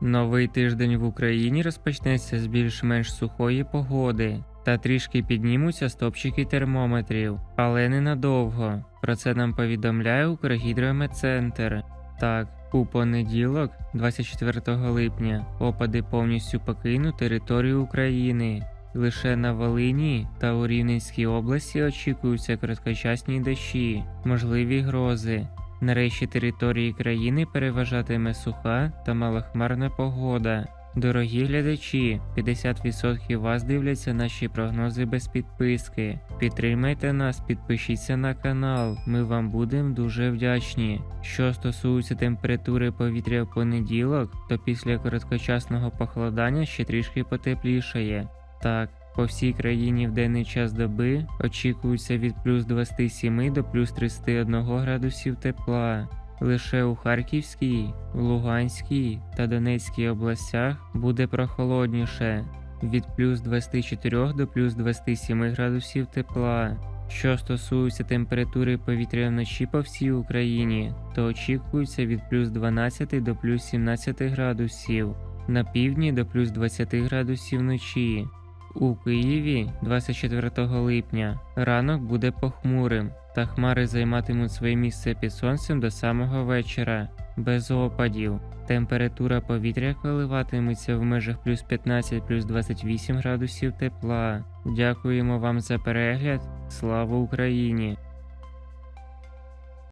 Новий тиждень в Україні розпочнеться з більш-менш сухої погоди. Та трішки піднімуться стопчики термометрів, але ненадовго. Про це нам повідомляє Укргідрометцентр. Так, у понеділок, 24 липня, опади повністю покинуть територію України. Лише на Волині та у Рівненській області очікуються короткочасні дощі, можливі грози. Нарешті території країни переважатиме суха та малохмарна погода. Дорогі глядачі, 50% вас дивляться наші прогнози без підписки. Підтримайте нас, підпишіться на канал, ми вам будемо дуже вдячні. Що стосується температури повітря в понеділок, то після короткочасного похолодання ще трішки потеплішає. Так, по всій країні в денний час доби очікується від плюс 27 до плюс 31 градусів тепла. Лише у Харківській, Луганській та Донецькій областях буде прохолодніше від плюс 24 до плюс 27 градусів тепла. Що стосується температури повітря вночі по всій Україні, то очікується від плюс 12 до плюс 17 градусів, на півдні до плюс 20 градусів вночі. У Києві 24 липня ранок буде похмурим, та хмари займатимуть своє місце під сонцем до самого вечора, без опадів. Температура повітря коливатиметься в межах плюс 15 плюс 28 градусів тепла. Дякуємо вам за перегляд. Слава Україні!